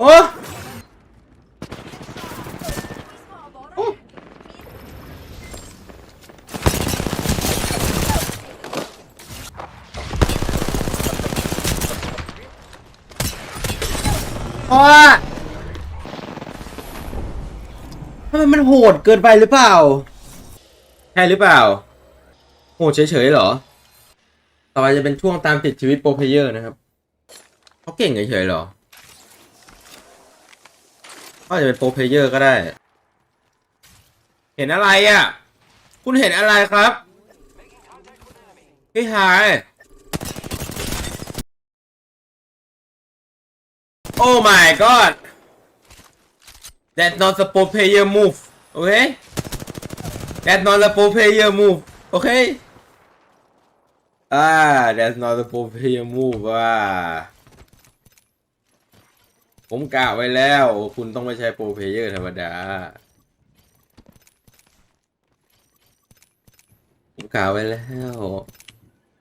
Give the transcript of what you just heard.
โอ้โอ้เพราะว่าทำไมมันโหดเกินไปหรือเปล่า ใช่หรือเปล่า โหดเฉยๆหรอ ต่อไปจะเป็นช่วงตามติดชีวิตโปรเพเยอร์นะครับ เขาเก่งเฉยๆหรอ อาจจะเป็นโปรเพเยอร์ก็ได้ เห็นอะไรอะ คุณเห็นอะไรครับ พี่หาย Oh my god That's not a pro player move okay That's not a pro player move okay อ่า that's not a pro player move ว่า ผมกะไว้แล้ว คุณต้องไม่ใช่โปรเพเยอร์ธรรมดา ผมกะไว้แล้ว